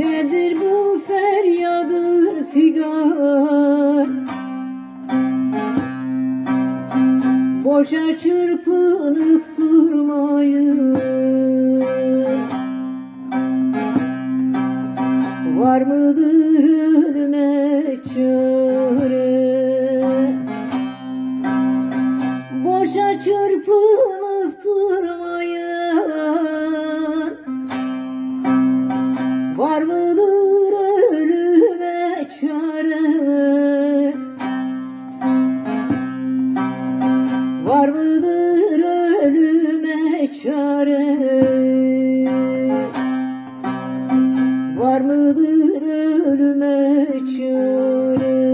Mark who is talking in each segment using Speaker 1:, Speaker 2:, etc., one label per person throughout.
Speaker 1: Nedir bu feryadır figan? Boşa çırpınıp durmayın Var mıdır ölüme çare? Var mıdır ölüme çare? Var mıdır ölüme çare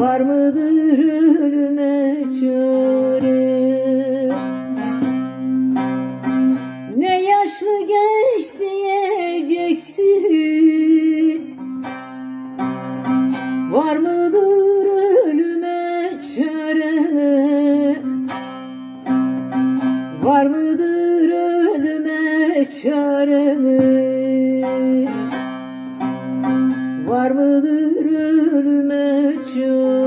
Speaker 1: Var mıdır ölüme çare? Ne yaşlı genç diyeceksin Var mıdır ölüme çare? Var mıdır ölüme çare? Var mıdır ölüme çare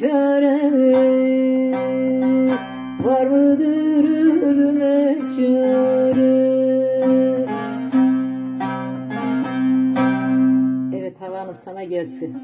Speaker 1: çare Var mıdır ölüme çare Evet Hava Hanım sana gelsin.